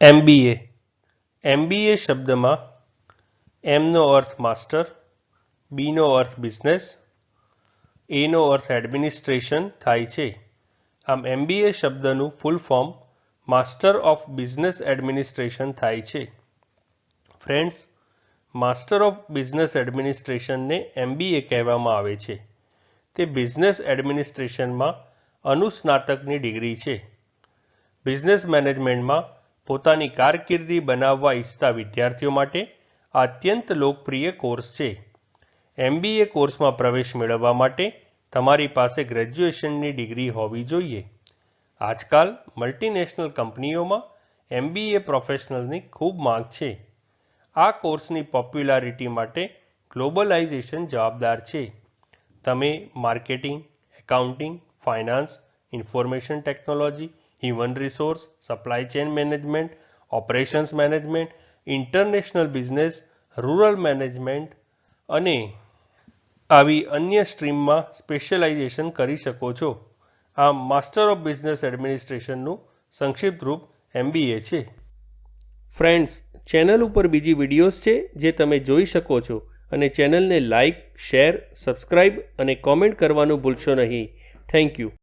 MBA MBA શબ્દમાં એમનો અર્થ master બીનો અર્થ business એનો અર્થ એડમિનિસ્ટ્રેશન થાય છે. આમ એમબીએ શબ્દનું full form master of business administration થાય છે. ફ્રેન્ડ્સ માસ્ટર ઓફ બિઝનેસ એડમિનિસ્ટ્રેશનને એમબીએ કહેવામાં આવે છે. તે બિઝનેસ એડમિનિસ્ટ્રેશનમાં અનુસ્નાતકની ડિગ્રી છે. બિઝનેસ મેનેજમેન્ટમાં પોતાની કારકિર્દી બનાવવા ઈચ્છતા વિદ્યાર્થીઓ માટે અત્યંત લોકપ્રિય કોર્સ છે. એમબીએ કોર્સમાં પ્રવેશ મેળવવા માટે તમારી પાસે ગ્રેજ્યુએશનની ડિગ્રી હોવી જોઈએ. આજકાલ મલ્ટીનેશનલ કંપનીઓમાં એમબીએ પ્રોફેશનલની ખૂબ માંગ છે. આ કોર્સની પોપ્યુલારિટી માટે ગ્લોબલાઇઝેશન જવાબદાર છે. તમે marketing, accounting, finance, information technology human resource supply chain management operations management international business rural management અને આવી અન્ય સ્ટ્રીમમાં સ્પેશિયલાઇઝેશન કરી શકો છો. આમ માસ્ટર ઓફ બિઝનેસ એડમિનિસ્ટ્રેશનનું સંક્ષિપ્ત રૂપ એમબીએ છે. ફ્રેન્ડ્સ ચેનલ ઉપર બીજી વિડીયોઝ છે જે તમે જોઈ શકો છો અને ચેનલને લાઇક શેર સબસ્ક્રાઇબ અને કોમેન્ટ કરવાનું ભૂલશો નહીં. Thank you